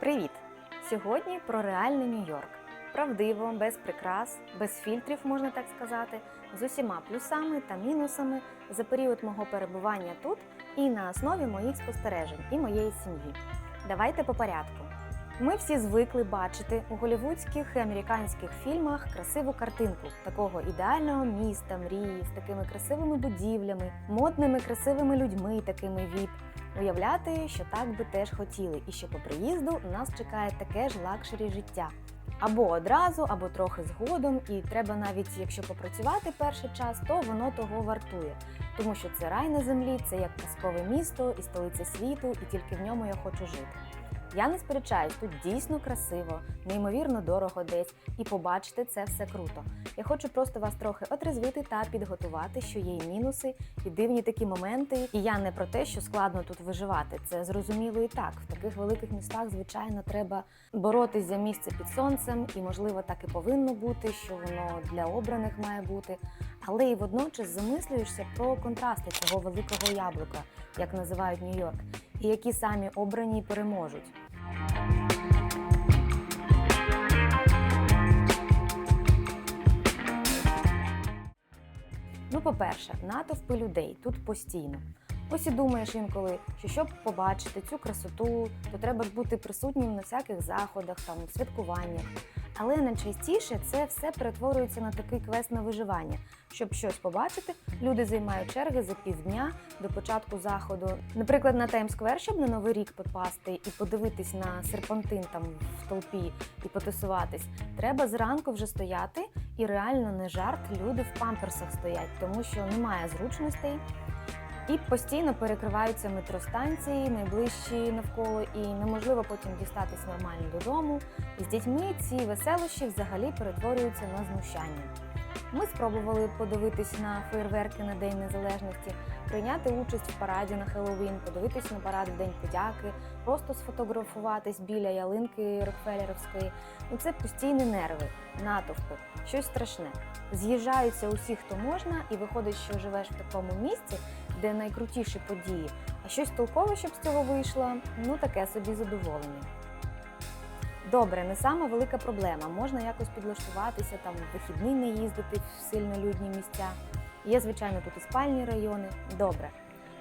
Привіт! Сьогодні про реальний Нью-Йорк. Правдиво, без прикрас, без фільтрів, можна так сказати, з усіма плюсами та мінусами за період мого перебування тут і на основі моїх спостережень і моєї сім'ї. Давайте по порядку. Ми всі звикли бачити у голівудських і американських фільмах красиву картинку такого ідеального міста, мрії з такими красивими будівлями, модними красивими людьми, такими віп. Уявляти, що так би теж хотіли, і що по приїзду нас чекає таке ж лакшері життя. Або одразу, або трохи згодом, і треба навіть, якщо попрацювати перший час, то воно того вартує, тому що це рай на землі, це як казкове місто і столиця світу, і тільки в ньому я хочу жити. Я не сперечаюсь, тут дійсно красиво, неймовірно дорого десь, і побачити це все круто. Я хочу просто вас трохи отрезвити та підготувати, що є і мінуси, і дивні такі моменти. І я не про те, що складно тут виживати. Це зрозуміло і так. В таких великих містах, звичайно, треба боротись за місце під сонцем, і можливо так і повинно бути, що воно для обраних має бути. Але і водночас замислюєшся про контрасти цього великого яблука, як називають Нью-Йорк, і які самі обрані переможуть. По-перше, натовпи людей тут постійно. Ось і думаєш інколи, що щоб побачити цю красоту, то треба ж бути присутнім на всяких заходах, там святкуваннях. Але найчастіше це все перетворюється на такий квест на виживання. Щоб щось побачити, люди займають черги за півдня до початку заходу. Наприклад, на Таймсквер, щоб на новий рік попасти і подивитись на серпантин там в толпі і потусуватись, треба зранку вже стояти, і реально не жарт, люди в памперсах стоять, тому що немає зручностей. І постійно перекриваються метростанції, найближчі навколо, і неможливо потім дістатись нормально додому. І з дітьми ці веселощі взагалі перетворюються на знущання. Ми спробували подивитись на фейерверки на День Незалежності, прийняти участь в параді на Хеллоуін, подивитись на парад в День подяки, просто сфотографуватись біля ялинки Рокфеллерівської. Ну це постійні нерви, натовпи, щось страшне. З'їжджаються усі, хто можна, і виходить, що живеш в такому місці, де найкрутіші події. А щось толкове, щоб з цього вийшло, ну таке собі задоволення. Добре, не сама велика проблема. Можна якось підлаштуватися, там в вихідний не їздити в сильно людні місця. Є, звичайно, тут і спальні райони. Добре.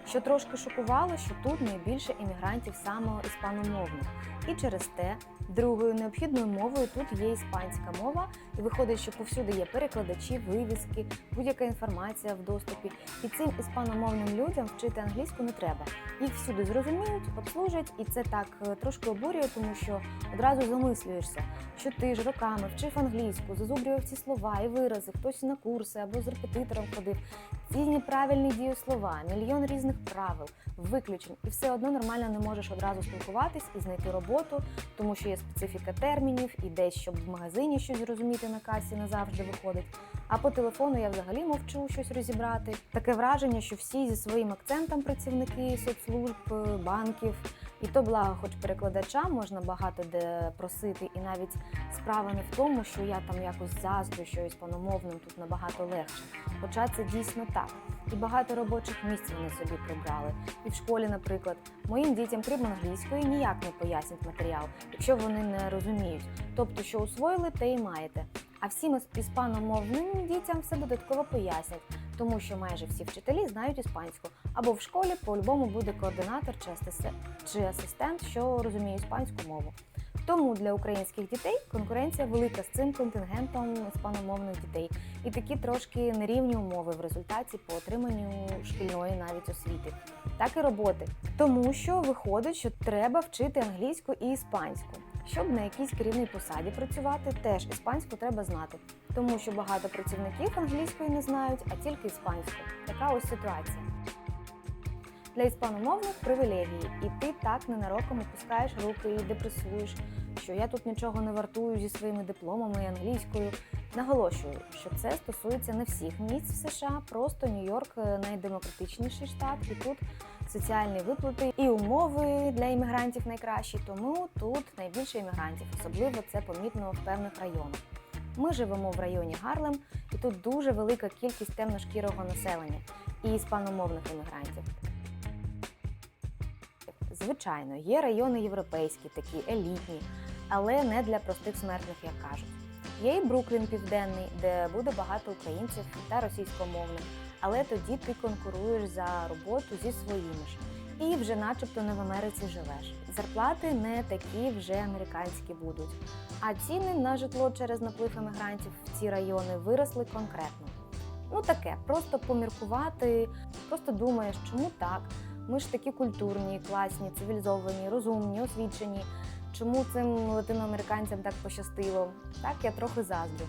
Що трошки шокувало, що тут найбільше іммігрантів саме іспаномовних. І через те другою необхідною мовою тут є іспанська мова, і виходить, що повсюди є перекладачі, вивіски, будь-яка інформація в доступі. І цим іспаномовним людям вчити англійську не треба. Їх всюди зрозуміють, обслужать, і це так е, трошки обурює, тому що одразу замислюєшся, що ти ж роками вчив англійську, зазубрював ці слова і вирази, хтось на курси або з репетитором ходив. Ці правильні дієслова, мільйон різних правил, виключень, і все одно нормально не можеш одразу спілкуватись і знайти роботу, тому що є специфіка термінів, і десь, щоб в магазині щось зрозуміти на касі, не завжди виходить. А по телефону я взагалі мовчу щось розібрати. Таке враження, що всі зі своїм акцентом працівники соцслужб, е, банків. І то благо, хоч перекладачам можна багато де просити, і навіть справа не в тому, що я там якось заздрю, що іспаномовним тут набагато легше. Хоча це дійсно так. І багато робочих місць вони собі прибрали. І в школі, наприклад, моїм дітям крім англійської ніяк не пояснять матеріал, якщо вони не розуміють. Тобто, що усвоїли, те і маєте. А всім іспаномовним дітям все додатково пояснять, тому що майже всі вчителі знають іспанську, або в школі по-любому буде координатор чи асистент, що розуміє іспанську мову. Тому для українських дітей конкуренція велика з цим контингентом іспаномовних дітей, і такі трошки нерівні умови в результаті по отриманню шкільної навіть освіти, так і роботи. Тому що виходить, що треба вчити англійську і іспанську. Щоб на якійсь керівній посаді працювати, теж іспанську треба знати, тому що багато працівників англійської не знають, а тільки іспанську. Така ось ситуація. Для іспаномовних привілегії, і ти так ненароком опускаєш руки і депресуєш, що я тут нічого не вартую зі своїми дипломами і англійською. Наголошую, що це стосується не всіх місць в США, просто Нью-Йорк е, найдемократичніший штат, і тут соціальні виплати і умови для іммігрантів найкращі, тому тут найбільше іммігрантів, особливо це помітно в певних районах. Ми живемо в районі Гарлем, і тут дуже велика кількість темношкірого населення і іспаномовних іммігрантів. Звичайно, є райони європейські, такі елітні, але не для простих смертних, як кажуть. Є і Бруклін Південний, де буде багато українців та російськомовних, але тоді ти конкуруєш за роботу зі своїми ж. І вже начебто не в Америці живеш. Зарплати не такі вже американські будуть. А ціни на житло через наплив емігрантів в ці райони виросли конкретно. Ну таке, просто поміркувати, просто думаєш, чому так? Ми ж такі культурні, класні, цивілізовані, розумні, освічені. Чому цим латиноамериканцям так пощастило? Так я трохи заздрю.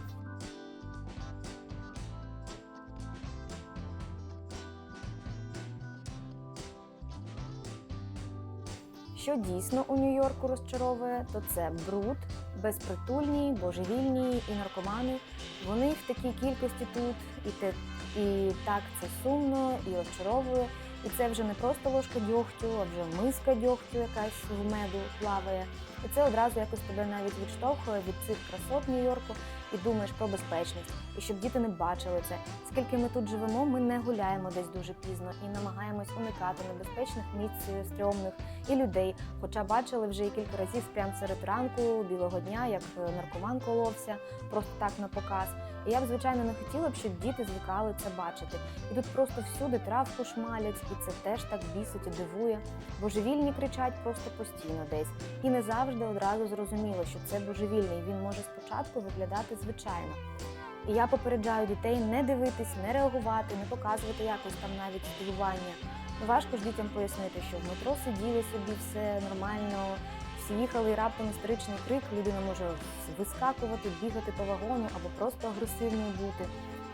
Що дійсно у Нью-Йорку розчаровує, то це бруд, безпритульні, божевільні і наркомани. Вони в такій кількості тут, і те і так це сумно і розчаровує. І це вже не просто ложка дьогтю, а вже миска дьогтю якась в меду плаває. І це одразу якось тебе навіть відштовхує від цих красот Нью-Йорку і думаєш про безпечність, і щоб діти не бачили це. Скільки ми тут живемо, ми не гуляємо десь дуже пізно і намагаємось уникати небезпечних місць е, стрьомних і людей. Хоча бачили вже і кілька разів прямо серед ранку, білого дня, як е, наркоман коловся, просто так на показ. І я б, звичайно, не хотіла б, щоб діти звикали це бачити. І тут просто всюди травку шмалять, і це теж так бісить і дивує. Божевільні кричать просто постійно десь. І не завжди одразу зрозуміло, що це божевільний. Він може спочатку виглядати звичайно. І я попереджаю дітей не дивитись, не реагувати, не показувати якось там навіть здивування. Ну, важко ж дітям пояснити, що в метро сиділи собі, все нормально, всі їхали і раптом історичний крик, людина може вискакувати, бігати по вагону або просто агресивною бути.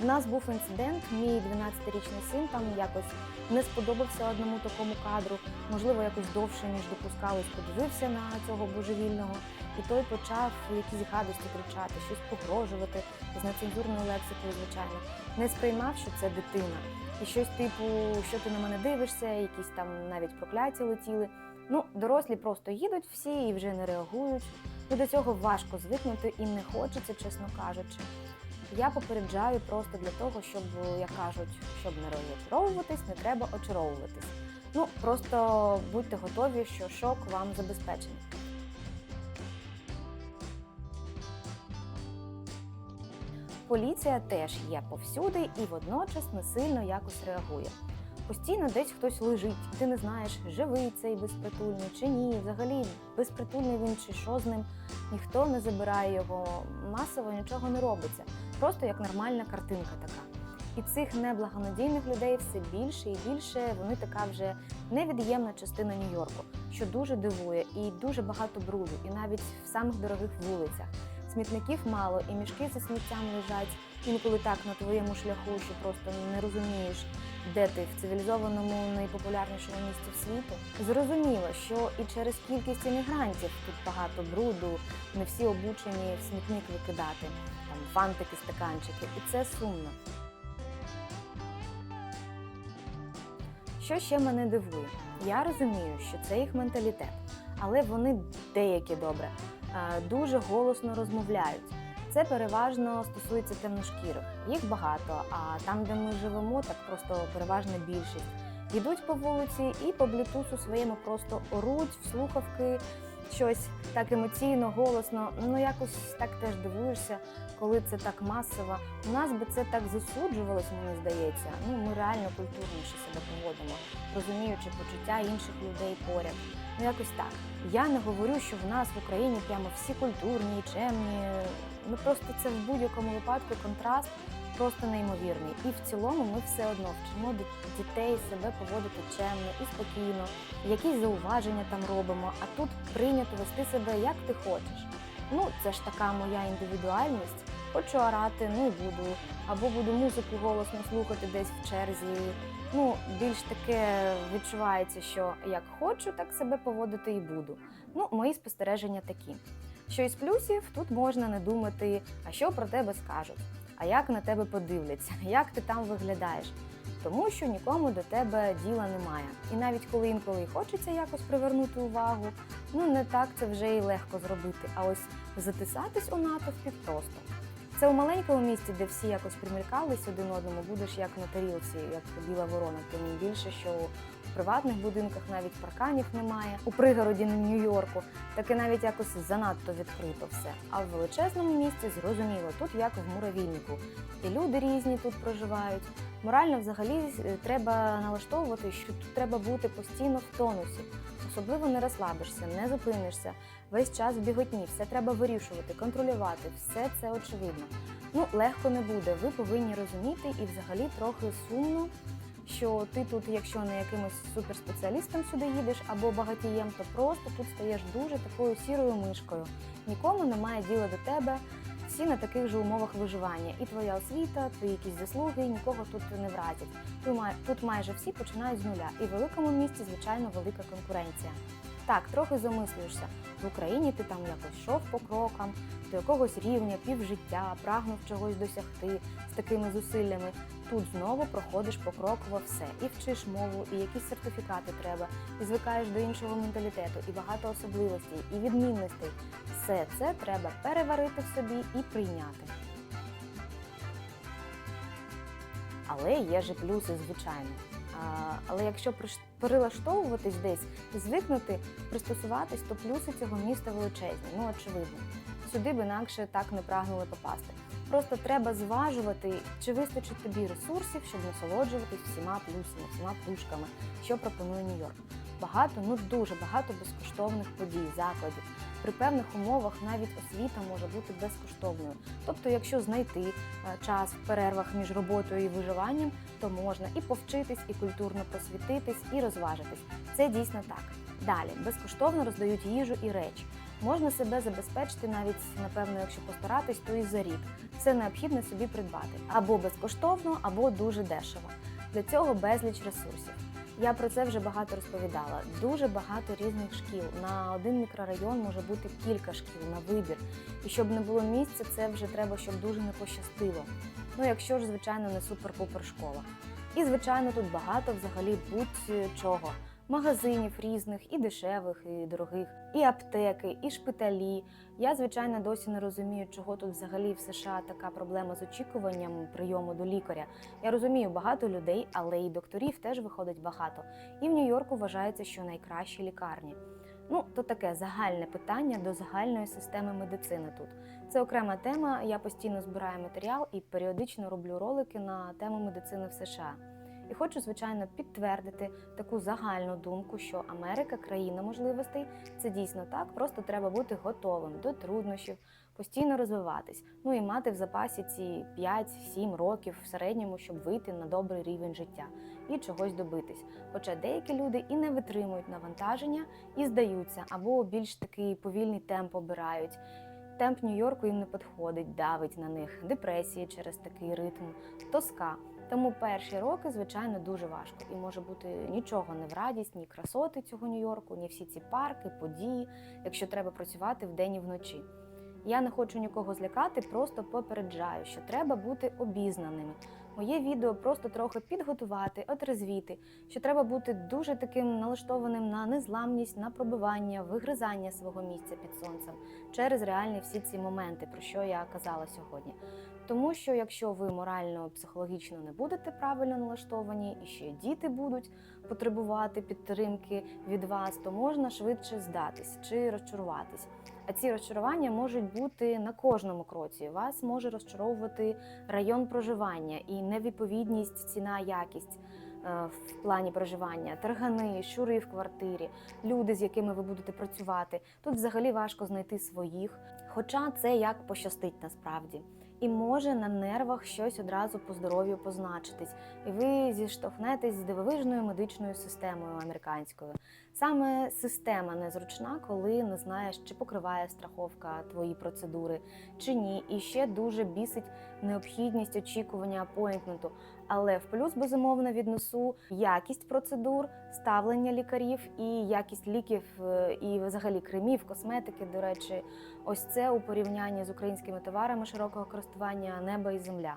У нас був інцидент, мій 12-річний син там якось не сподобався одному такому кадру, можливо, якось довше, ніж допускалось, подивився на цього божевільного, і той почав якісь гадості кричати, щось погрожувати з нецензурною лексикою, звичайно. Не сприймав, що це дитина. І щось типу, що ти на мене дивишся, якісь там навіть прокляття летіли. Ну, дорослі просто їдуть всі і вже не реагують. І до цього важко звикнути і не хочеться, чесно кажучи. Я попереджаю просто для того, щоб, як кажуть, щоб не розочаровуватись, не треба очаровуватись. Ну, просто будьте готові, що шок вам забезпечений. Поліція теж є повсюди і водночас не сильно якось реагує. Постійно десь хтось лежить, ти не знаєш, живий цей безпритульний чи ні. Взагалі безпритульний він чи що з ним. Ніхто не забирає його, масово нічого не робиться. Просто як нормальна картинка така. І цих неблагонадійних людей все більше і більше. Вони така вже невід'ємна частина Нью-Йорку, що дуже дивує, і дуже багато бруду, і навіть в самих дорогих вулицях. Смітників мало, і мішки зі сміттям лежать інколи так на твоєму шляху, що просто не розумієш, де ти в цивілізованому найпопулярнішому місті світу. Зрозуміло, що і через кількість іммігрантів тут багато бруду, не всі обучені в смітник викидати, там фантики, стаканчики, і це сумно. Що ще мене дивує? Я розумію, що це їх менталітет, але вони деякі добре, дуже голосно розмовляють. Це переважно стосується темношкірих. Їх багато, а там, де ми живемо, так просто переважна більшість. Йдуть по вулиці і по блютусу своєму просто оруть в слухавки, щось так емоційно, голосно. Ну якось так теж дивуєшся, коли це так масово. У нас би це так засуджувалось, мені здається. Ну ми реально культурніше себе поводимо, розуміючи почуття інших людей поряд. Ну якось так. Я не говорю, що в нас в Україні прямо всі культурні чемні. Ну просто це в будь-якому випадку контраст просто неймовірний. І в цілому ми все одно вчимо дітей себе поводити чемно і спокійно, якісь зауваження там робимо. А тут прийнято вести себе як ти хочеш. Ну, це ж така моя індивідуальність. Хочу орати, ну і буду. Або буду музику голосно слухати десь в черзі. Ну, більш таке відчувається, що як хочу, так себе поводити і буду. Ну, мої спостереження такі. Що із плюсів тут можна не думати, а що про тебе скажуть, а як на тебе подивляться, як ти там виглядаєш. Тому що нікому до тебе діла немає. І навіть коли інколи хочеться якось привернути увагу, ну не так це вже і легко зробити. А ось затисатись у натовпі просто. Це у маленькому місті, де всі якось примелькались один одному, будеш як на тарілці, як біла ворона, тим більше, що в приватних будинках навіть парканів немає. У пригороді Нью-Йорку таке навіть якось занадто відкрито все. А в величезному місті зрозуміло, тут як в муравійнику. І люди різні тут проживають. Морально взагалі е, треба налаштовувати, що тут треба бути постійно в тонусі. Особливо не розслабишся, не зупинишся. Весь час в біготні, все треба вирішувати, контролювати. Все це очевидно. Ну, легко не буде. Ви повинні розуміти і взагалі трохи сумно, що ти тут, якщо не якимось суперспеціалістом сюди їдеш або багатієм, то просто тут стаєш дуже такою сірою мишкою. Нікому немає діла до тебе. Всі на таких же умовах виживання. І твоя освіта, твої якісь заслуги нікого тут не вразять. Тут, май- тут майже всі починають з нуля. І в великому місті, звичайно, велика конкуренція. Так, трохи замислюєшся. В Україні ти там якось йшов по крокам, до якогось рівня, півжиття, прагнув чогось досягти з такими зусиллями. Тут знову проходиш покроково все. І вчиш мову, і якісь сертифікати треба, і звикаєш до іншого менталітету, і багато особливостей, і відмінностей. Все це треба переварити в собі і прийняти. Але є ж і плюси, звичайно. А, але якщо перелаштовуватись десь і звикнути, пристосуватись, то плюси цього міста величезні. Ну очевидно. Сюди б інакше так не прагнули попасти. Просто треба зважувати, чи вистачить тобі ресурсів, щоб насолоджуватись всіма плюсами, всіма плюшками, що пропонує Нью-Йорк. Багато, ну дуже багато безкоштовних подій, закладів. При певних умовах навіть освіта може бути безкоштовною. Тобто, якщо знайти е, час в перервах між роботою і виживанням, то можна і повчитись, і культурно просвітитись, і розважитись. Це дійсно так. Далі безкоштовно роздають їжу і речі. Можна себе забезпечити навіть, напевно, якщо постаратись, то і за рік. Все необхідне собі придбати або безкоштовно, або дуже дешево. Для цього безліч ресурсів. Я про це вже багато розповідала. Дуже багато різних шкіл. На один мікрорайон може бути кілька шкіл на вибір. І щоб не було місця, це вже треба, щоб дуже не пощастило. Ну, якщо ж, звичайно, не супер-пупер школа. І, звичайно, тут багато взагалі будь-чого. Магазинів різних, і дешевих, і дорогих, і аптеки, і шпиталі. Я, звичайно, досі не розумію, чого тут взагалі в США така проблема з очікуванням прийому до лікаря. Я розумію багато людей, але і докторів теж виходить багато. І в Нью-Йорку вважається, що найкращі лікарні. Ну, то таке загальне питання до загальної системи медицини тут. Це окрема тема. Я постійно збираю матеріал і періодично роблю ролики на тему медицини в США. І хочу, звичайно, підтвердити таку загальну думку, що Америка країна можливостей. Це дійсно так. Просто треба бути готовим до труднощів, постійно розвиватись, ну і мати в запасі ці 5-7 років в середньому, щоб вийти на добрий рівень життя і чогось добитись. Хоча деякі люди і не витримують навантаження і здаються, або більш такий повільний темп обирають. Темп Нью-Йорку їм не підходить, давить на них депресії через такий ритм, тоска. Тому перші роки, звичайно, дуже важко і може бути нічого не в радість, ні красоти цього Нью-Йорку, ні всі ці парки, події, якщо треба працювати вдень і вночі. Я не хочу нікого злякати, просто попереджаю, що треба бути обізнаними. Моє відео просто трохи підготувати, отрезвіти, що треба бути дуже таким налаштованим на незламність, на пробивання, вигризання свого місця під сонцем через реальні всі ці моменти, про що я казала сьогодні. Тому що якщо ви морально психологічно не будете правильно налаштовані, і ще діти будуть потребувати підтримки від вас, то можна швидше здатись чи розчаруватись. А ці розчарування можуть бути на кожному кроці. Вас може розчаровувати район проживання і невідповідність ціна якість. е, В плані проживання, таргани, щури в квартирі, люди, з якими ви будете працювати. Тут взагалі важко знайти своїх, хоча це як пощастить насправді. І може на нервах щось одразу по здоров'ю позначитись, і ви зіштовхнетесь з дивовижною медичною системою американською. Саме система незручна, коли не знаєш, чи покриває страховка твої процедури, чи ні. І ще дуже бісить необхідність очікування апойнтменту. Але в плюс безумовно віднесу якість процедур, ставлення лікарів і якість ліків е, і взагалі кремів, косметики. До речі, ось це у порівнянні з українськими товарами широкого користування неба і земля.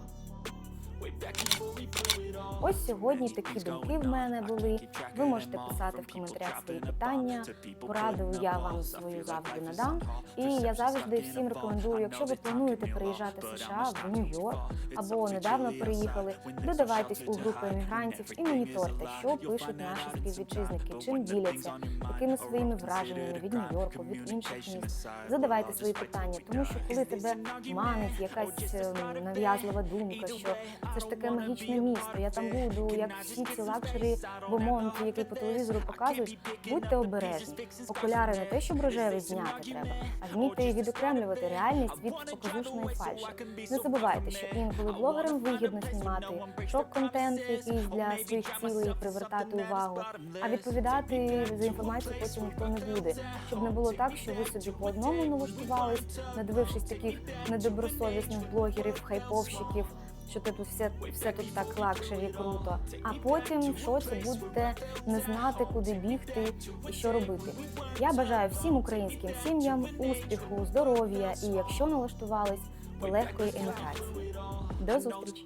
Ось сьогодні такі думки в мене були. Ви можете писати в коментарях свої питання. Пораду я вам свою завжди надам. І я завжди всім рекомендую, якщо ви плануєте переїжджати в США в Нью-Йорк або недавно переїхали, додавайтесь у групу емігрантів і моніторте, що пишуть наші співвітчизники, чим діляться, якими своїми враженнями від Нью-Йорку, від інших міст. Задавайте свої питання, тому що коли тебе манить якась ем, нав'язлива думка, що це ж таке магічне місто, я там буду, як всі ці лакшері бомонти, які по телевізору показують. Будьте обережні. Окуляри не те, щоб рожевий зняти треба, а вмійте відокремлювати. реальність від показушної фальші. Не забувайте, що інколи блогерам вигідно знімати шок-контент, якийсь для своїх цілей привертати увагу, а відповідати за інформацію потім ніхто не буде. Щоб не було так, що ви собі по одному налаштувались, надивившись таких недобросовісних блогерів, хайповщиків. Що ти тут все, все тут так лакшері круто, а потім в шоці будете не знати, куди бігти і що робити. Я бажаю всім українським сім'ям успіху, здоров'я і якщо налаштувались, то легкої еміграції. До зустрічі!